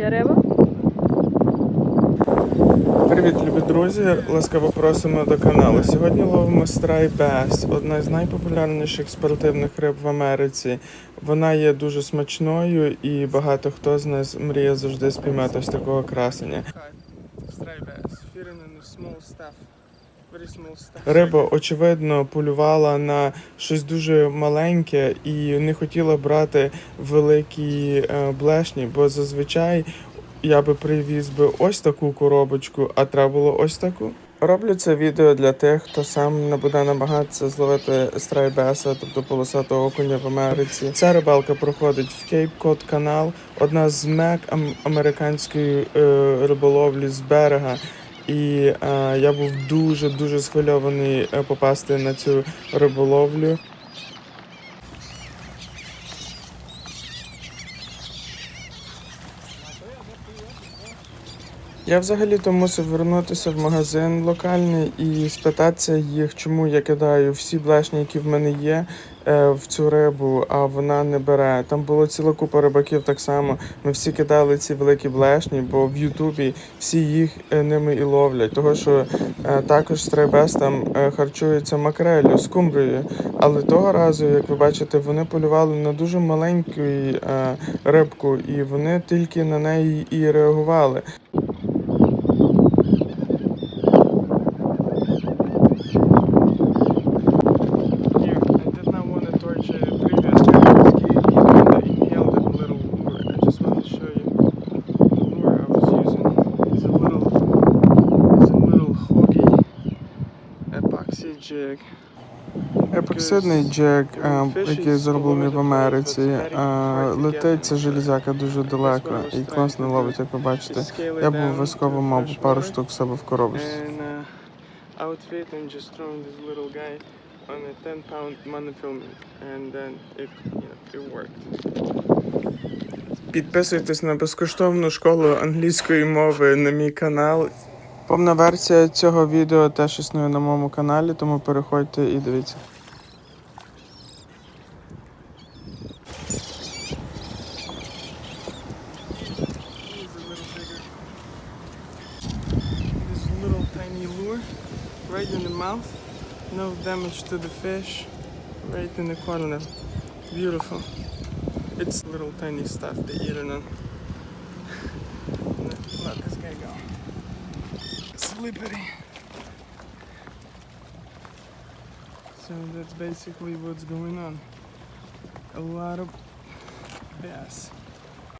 Є? Привіт, любі друзі! Ласкаво просимо до каналу. Сьогодні ловимо страй бес, одна з найпопулярніших спортивних риб в Америці. Вона є дуже смачною і багато хто з нас мріє завжди спіймати ось такого красення. Риба, очевидно, полювала на щось дуже маленьке і не хотіла брати великі е, блешні, бо зазвичай я би привіз би ось таку коробочку, а треба було ось таку. Роблю це відео для тих, хто сам не буде намагатися зловити страйбеса, тобто полосатого окуня в Америці. Ця рибалка проходить в Кейп Код канал, одна з мек ам- американської е, риболовлі з берега. І е, я був дуже дуже схвильований е, попасти на цю риболовлю. Я взагалі-то мусив вернутися в магазин локальний і спитатися їх, чому я кидаю всі блешні, які в мене є, е, в цю рибу, а вона не бере. Там було ціла купа рибаків так само. Ми всі кидали ці великі блешні, бо в Ютубі всі їх е, ними і ловлять. Того що е, також стрейбес там харчується макрелю, скумбрією. Але того разу, як ви бачите, вони полювали на дуже маленьку рибку, і вони тільки на неї і реагували. Епоксидний джек, е, який зроблений в Америці, е, летить ця железяка дуже далеко і класно ловить, як ви бачите. Я б обов'язково мав пару штук в себе в коробочці. Uh, outfit and just throwing this little guy on a 10 pound monofilament and then it, you know, it worked. Підписуйтесь на безкоштовну школу англійської мови на мій канал. Повна версія цього відео теж існує на моєму каналі, тому переходьте і дивіться. Right in the mouth. No damage to the fish. Right in the corner. Beautiful. It's little tiny stuff they eat it on. Let this guy go. Slippery. So that's basically what's going on. A lot of bass.